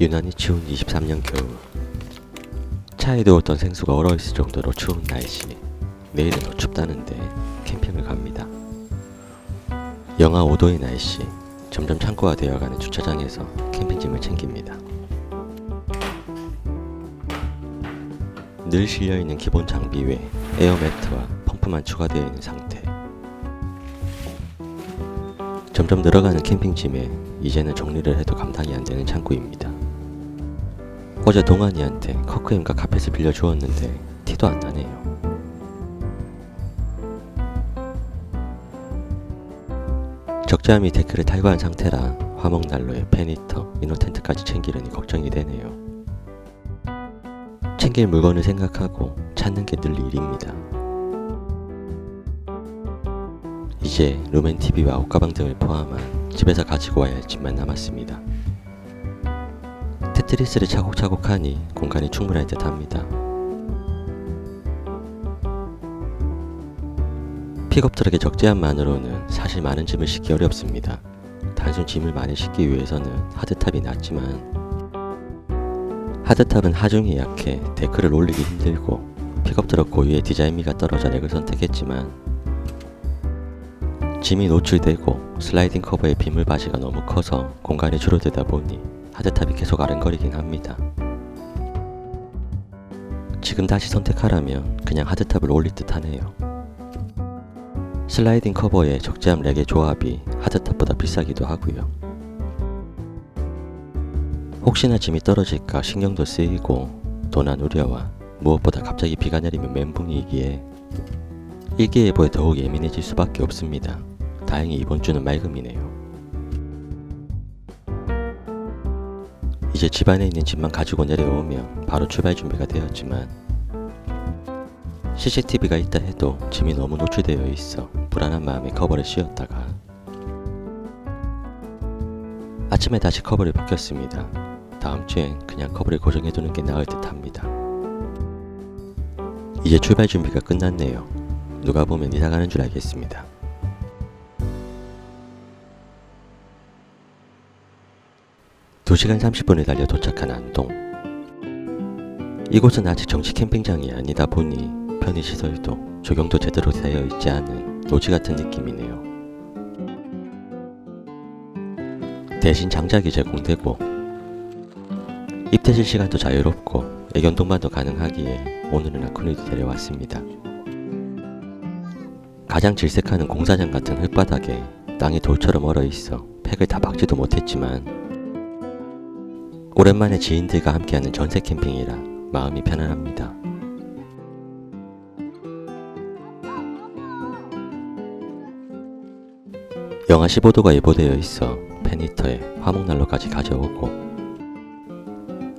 유난히 추운 23년 겨울. 차에 두었던 생수가 얼어있을 정도로 추운 날씨. 내일은 더 춥다는데 캠핑을 갑니다. 영하 5도의 날씨. 점점 창고가 되어가는 주차장에서 캠핑짐을 챙깁니다. 늘 실려있는 기본 장비 외 에어매트와 펌프만 추가되어 있는 상태. 점점 늘어가는 캠핑짐에 이제는 정리를 해도 감당이 안 되는 창고입니다. 어제 동환이한테 커크햄과 카펫을 빌려 주었는데 티도 안 나네요. 적재함이 데크를 탈거한 상태라 화목난로에 페니터, 이노텐트까지 챙기려니 걱정이 되네요. 챙길 물건을 생각하고 찾는 게 늘 일입니다. 이제 루멘 TV와 옷가방 등을 포함한 집에서 가지고 와야 할 짐만 남았습니다. 테트리스를 차곡차곡 하니 공간이 충분할 듯 합니다. 픽업 트럭의 적재함만으로는 사실 많은 짐을 싣기 어렵습니다. 단순 짐을 많이 싣기 위해서는 하드탑이 낫지만 하드탑은 하중이 약해 데크를 올리기 힘들고 픽업 트럭 고유의 디자인미가 떨어져 렉을 선택했지만 짐이 노출되고 슬라이딩 커버의 빗물 바지가 너무 커서 공간이 줄어들다 보니 하드탑이 계속 아른거리긴 합니다. 지금 다시 선택하라면 그냥 하드탑을 올릴 듯 하네요. 슬라이딩 커버의 적재함 렉의 조합이 하드탑보다 비싸기도 하고요. 혹시나 짐이 떨어질까 신경도 쓰이고 도난 우려와 무엇보다 갑자기 비가 내리면 멘붕이기에 일기예보에 더욱 예민해질 수밖에 없습니다. 다행히 이번 주는 맑음이네요. 이제 집안에 있는 짐만 가지고 내려오면 바로 출발 준비가 되었지만 CCTV가 있다 해도 짐이 너무 노출되어 있어 불안한 마음에 커버를 씌웠다가 아침에 다시 커버를 벗겼습니다. 다음 주엔 그냥 커버를 고정해두는 게 나을 듯 합니다. 이제 출발 준비가 끝났네요. 누가 보면 이사 가는 줄 알겠습니다. 두시간 30분을 달려 도착한 안동. 이곳은 아직 정식 캠핑장이 아니다 보니 편의시설도 조경도 제대로 되어 있지 않은 노지 같은 느낌이네요. 대신 장작이 제공되고 입대실 시간도 자유롭고 애견 동반도 가능하기에 오늘은 아쿠니도 데려왔습니다. 가장 질색하는 공사장 같은 흙바닥에 땅이 돌처럼 얼어 있어 팩을 다 박지도 못했지만 오랜만에 지인들과 함께하는 전세 캠핑이라 마음이 편안합니다. 영하 15도가 예보되어 있어 페니터에 화목난로까지 가져오고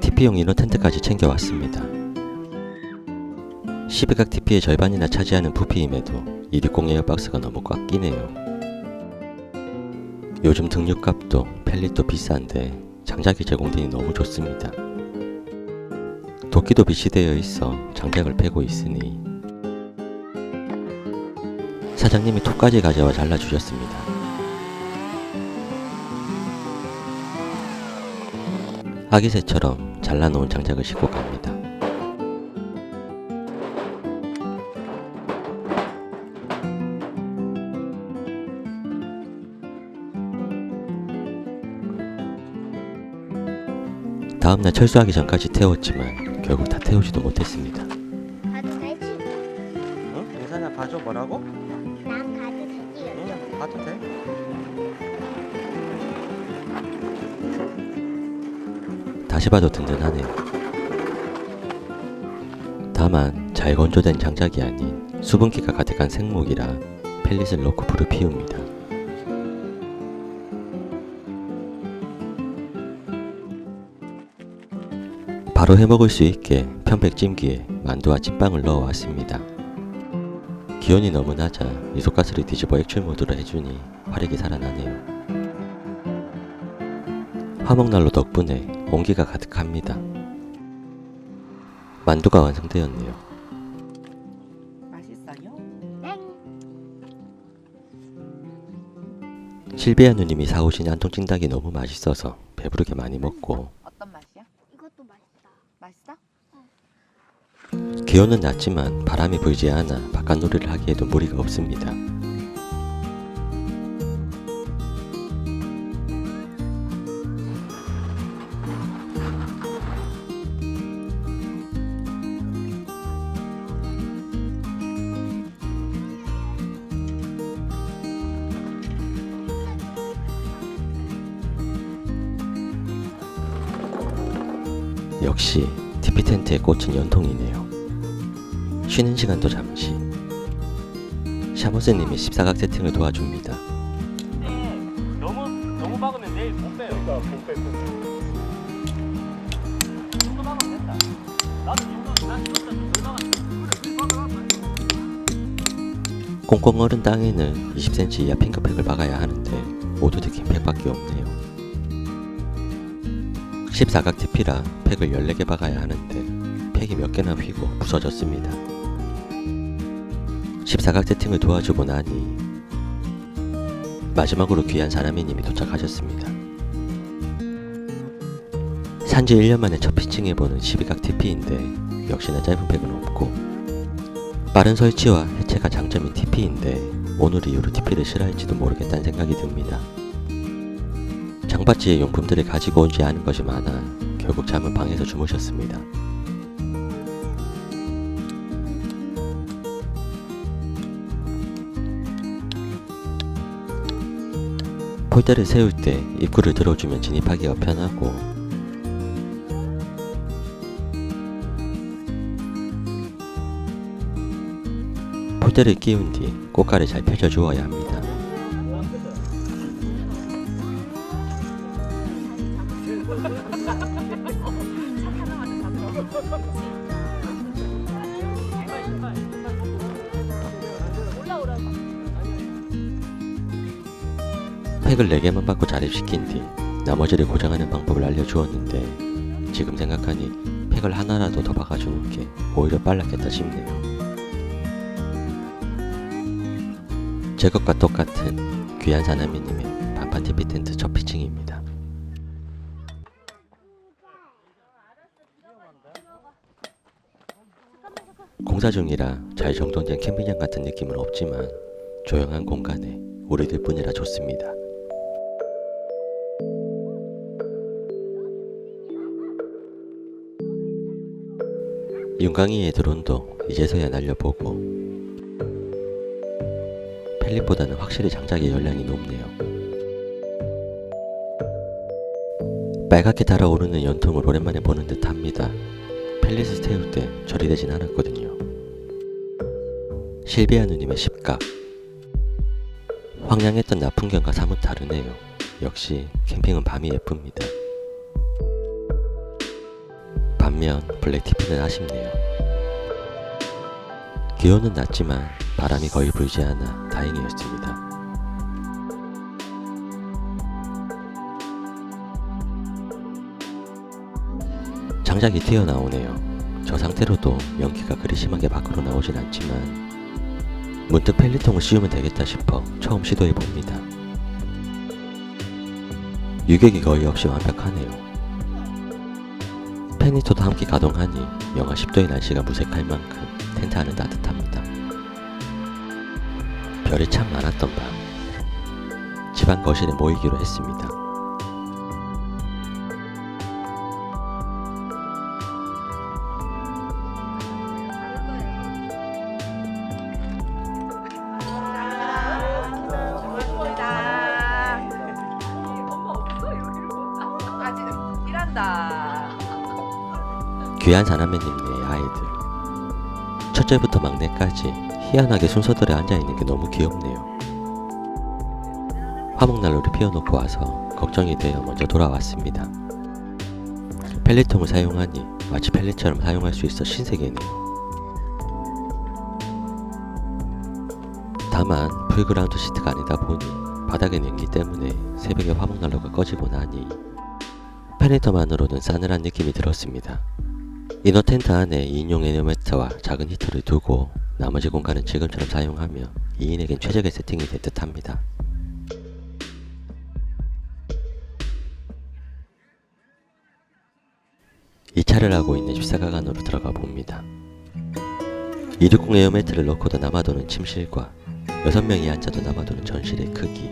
TP용 인어 텐트까지 챙겨왔습니다. 12각 TP의 절반이나 차지하는 부피임에도 160 에어박스가 너무 꽉 끼네요. 요즘 등유값도 펠릿도 비싼데 장작이 제공되니 너무 좋습니다. 도끼도 비치되어 있어 장작을 패고 있으니 사장님이 톱까지 가져와 잘라주셨습니다. 아기새처럼 잘라놓은 장작을 싣고 갑니다. 다음날 철수하기 전까지 태웠지만 결국 다 태우지도 못했습니다. 가도 되지? 응? 예산아 봐줘 뭐라고? 난 가도 되지 여기 응 봐도 돼 다시 봐도 든든하네요. 다만 잘 건조된 장작이 아닌 수분기가 가득한 생목이라 펠릿을 넣고 불을 피웁니다. 바로 해먹을 수 있게 편백찜기에 만두와 찐빵을 넣어왔습니다. 기온이 너무 낮아 미소가스를 뒤집어 액출 모드로 해주니 화력이 살아나네요. 화목난로 덕분에 온기가 가득합니다. 만두가 완성되었네요. 맛있어요? 실비아 누님이 사오신 안동 찜닭이 너무 맛있어서 배부르게 많이 먹고 어떤 맛이요? 기온은 낮지만 바람이 불지 않아 바깥놀이를 하기에도 무리가 없습니다. 역시 TP 텐트의 꽃은 연통이네요. 쉬는 시간도 잠시 샤보스님이 14각 세팅을 도와줍니다. 너무 너무 박으면 내일 못 빼요. 그러니까 못 빼. 정도 박으면 된다. 나도 정도 난 진짜 덜 박았어. 꽁꽁 얼은 땅에는 20cm 이하 핑크팩을 박아야 하는데 모두 들킨 팩밖에 없네요. 14각 TP라 팩을 14개 박아야 하는데 팩이 몇 개나 휘고 부서졌습니다. 14각 세팅을 도와주고 나니 마지막으로 귀한 사람이 님이 도착하셨습니다. 산지 1년 만에 첫 피칭해보는 12각 TP인데 역시나 짧은 팩은 없고 빠른 설치와 해체가 장점인 TP인데 오늘 이후로 TP를 싫어할지도 모르겠다는 생각이 듭니다. 장바지의 용품들을 가지고 오지 않은 것이 많아 결국 잠은 방에서 주무셨습니다. 폴대를 세울 때 입구를 들어주면 진입하기가 편하고 폴대를 끼운 뒤 꽃가를 잘 펴져 주어야 합니다. 팩을 4개만 받고 자립시킨 뒤 나머지를 고정하는 방법을 알려주었는데 지금 생각하니 팩을 하나라도 더 박아주는 게 오히려 빨랐겠다 싶네요. 제 것과 똑같은 귀한 사나미님의 반판 TP 텐트 첫 피칭입니다. 공사 중이라 잘 정돈된 캠핑장 같은 느낌은 없지만 조용한 공간에 우리들 뿐이라 좋습니다. 윤광이의 드론도 이제서야 날려보고 펠릿보다는 확실히 장작의 열량이 높네요. 빨갛게 달아오르는 연통을 오랜만에 보는 듯 합니다. 펠릿을 태울 때 처리되진 않았거든요. 실비아 누님의 십각 황량했던 나풍경과 사뭇 다르네요. 역시 캠핑은 밤이 예쁩니다. 반면 블랙티피는 아쉽네요. 기온은 낮지만 바람이 거의 불지 않아 다행이었습니다. 장작이 튀어나오네요. 저 상태로도 연기가 그리 심하게 밖으로 나오진 않지만 문득 펠리통을 씌우면 되겠다 싶어 처음 시도해 봅니다. 유격이 거의 없이 완벽하네요. 페니토도 함께 가동하니 영하 10도의 날씨가 무색할 만큼 텐트 안은 따뜻합니다. 별이 참 많았던 밤 집안 거실에 모이기로 했습니다. 귀한 사남매님네 아이들. 첫째부터 막내까지 희한하게 순서대로 앉아있는 게 너무 귀엽네요. 화목난로를 피워놓고 와서 걱정이 되어 먼저 돌아왔습니다. 펠리통을 사용하니 마치 펠리처럼 사용할 수 있어 신세계네요. 다만 풀그라운드 시트가 아니다 보니 바닥에 냉기 때문에 새벽에 화목난로가 꺼지고 나니 페니터만으로는 싸늘한 느낌이 들었습니다 이너 텐트 안에 2인용 에너메터와 작은 히터를 두고 나머지 공간은 지금처럼 사용하며 2인에겐 최적의 세팅이 될 듯합니다. 이 차를 하고 있는 14각 안으로 들어가 봅니다. 260 에어매트를 넣고도 남아도는 침실과 6명이 앉아도 남아도는 전실의 크기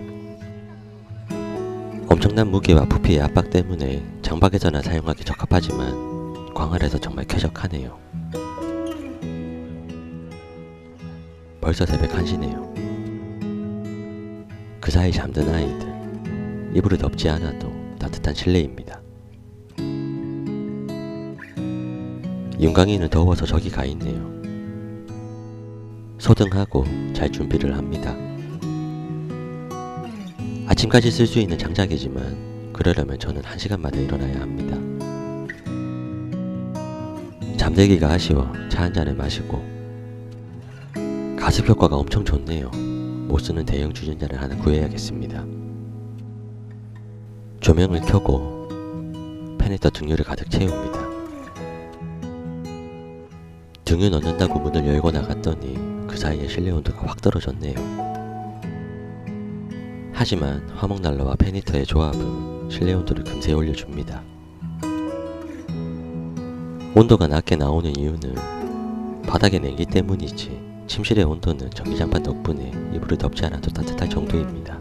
엄청난 무게와 부피의 압박 때문에 장박에서나 사용하기 적합하지만 광활해서 정말 쾌적하네요 벌써 새벽 1시네요 그 사이 잠든 아이들 이불을 덮지 않아도 따뜻한 실내입니다 윤광이는 더워서 저기 가 있네요 소등하고 잘 준비를 합니다. 아침까지 쓸 수 있는 장작이지만 그러려면 저는 한 시간마다 일어나야 합니다. 잠들기가 아쉬워 차 한 잔을 마시고 가습 효과가 엄청 좋네요. 못 쓰는 대형 주전자를 하나 구해야겠습니다. 조명을 켜고 팬에다 등유를 가득 채웁니다. 등유 넣는다고 문을 열고 나갔더니 그 사이에 실내 온도가 확 떨어졌네요. 하지만 화목난로와 페니터의 조합은 실내 온도를 금세 올려줍니다. 온도가 낮게 나오는 이유는 바닥에 냉기 때문이지 침실의 온도는 전기장판 덕분에 이불을 덮지 않아도 따뜻할 정도입니다.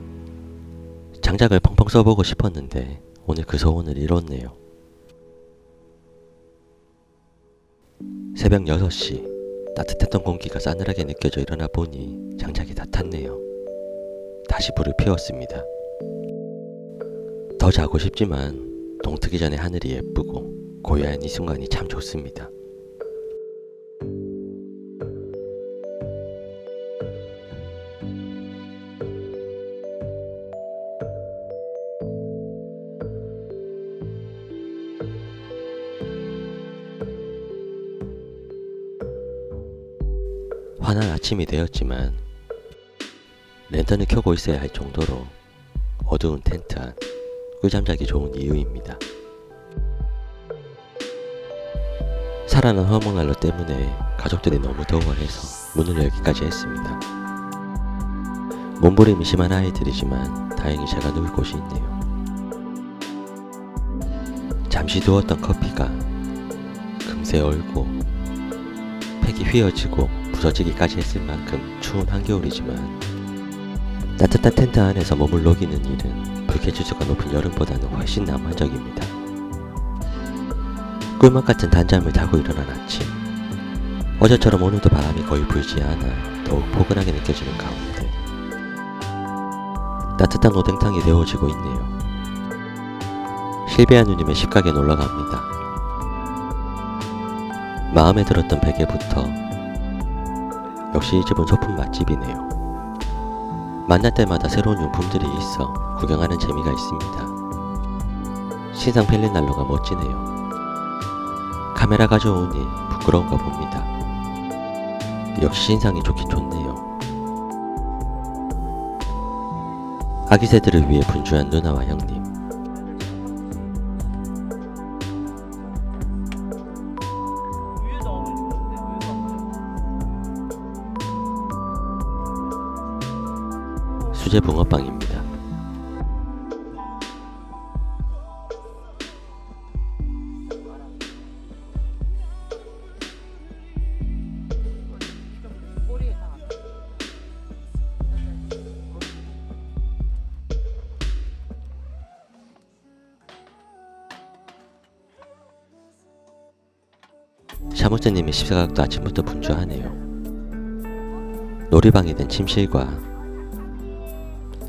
장작을 펑펑 써보고 싶었는데 오늘 그 소원을 이뤘네요. 새벽 6시 따뜻했던 공기가 싸늘하게 느껴져 일어나 보니 장작이 다 탔네요. 다시 불을 피웠습니다. 더 자고 싶지만 동트기 전에 하늘이 예쁘고 고요한 이 순간이 참 좋습니다. 환한 아침이 되었지만 랜턴을 켜고 있어야 할 정도로 어두운 텐트 안 꿀잠자기 좋은 이유입니다. 살아난 화목난로 때문에 가족들이 너무 더워해서 문을 열기까지 했습니다. 몸부림이 심한 아이들이지만 다행히 제가 누울 곳이 있네요. 잠시 두었던 커피가 금세 얼고 팩이 휘어지고 부서지기까지 했을 만큼 추운 한겨울이지만 따뜻한 텐트 안에서 머물러기는 일은 불쾌지수가 높은 여름보다는 훨씬 낭만적입니다. 꿀맛 같은 단잠을 자고 아침 어제처럼 오늘도 바람이 거의 불지 않아 더욱 포근하게 느껴지는 가운데 따뜻한 오뎅탕이 데워지고 있네요. 실비아 누님의 식가게 놀러 갑니다. 마음에 들었던 베개부터 역시 이 집은 소품 맛집이네요. 만날 때마다 새로운 용품들이 있어 구경하는 재미가 있습니다. 신상 난로가 멋지네요. 카메라 가져오니 부끄러운가 봅니다. 역시 신상이 좋긴 좋네요. 아기 새들을 위해 분주한 누나와 형님. 수제 붕어빵입니다. 샤무스님의 십사각도 아침부터 분주하네요. 놀이방이 된 침실과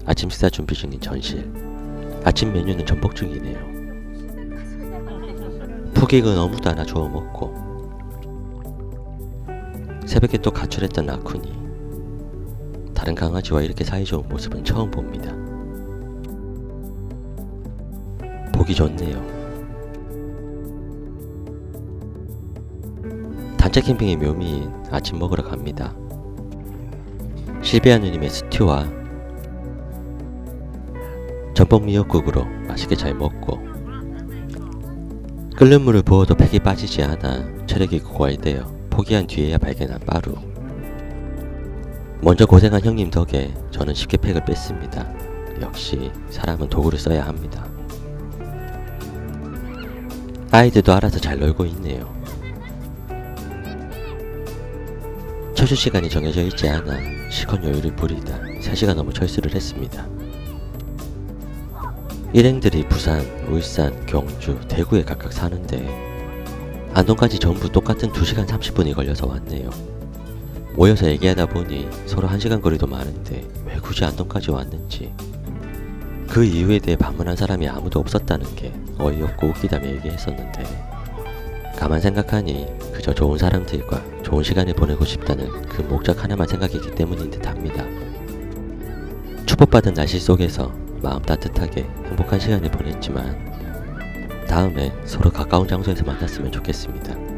아침 식사 준비 중인 전실. 아침 메뉴는 전복죽이네요. 푸기는 어묵도 하나 주워 먹고 새벽에 또 가출했던 라쿤이 다른 강아지와 이렇게 사이좋은 모습은 처음 봅니다. 보기 좋네요. 단체 캠핑의 묘미인 아침 먹으러 갑니다. 실비아 누님의 스튜와 전복 미역국으로 맛있게 잘 먹고 끓는 물을 부어도 팩이 빠지지 않아 체력이 고갈되어 포기한 뒤에야 발견한 빠루. 먼저 고생한 형님 덕에 저는 쉽게 팩을 뺐습니다. 역시 사람은 도구를 써야 합니다. 아이들도 알아서 잘 놀고 있네요. 철수 시간이 정해져 있지 않아 실컷 여유를 부리다 3시간 넘어 철수를 했습니다. 일행들이 부산, 울산, 경주, 대구에 각각 사는데 안동까지 전부 똑같은 2시간 30분이 걸려서 왔네요. 모여서 얘기하다 보니 서로 1시간 거리도 많은데 왜 굳이 안동까지 왔는지 그 이유에 대해 반문한 사람이 아무도 없었다는 게 어이없고 웃기다며 얘기했었는데 가만 생각하니 그저 좋은 사람들과 좋은 시간을 보내고 싶다는 그 목적 하나만 생각했기 때문인 듯 합니다. 축복받은 날씨 속에서 마음 따뜻하게 행복한 시간을 보냈지만 다음에 서로 가까운 장소에서 만났으면 좋겠습니다.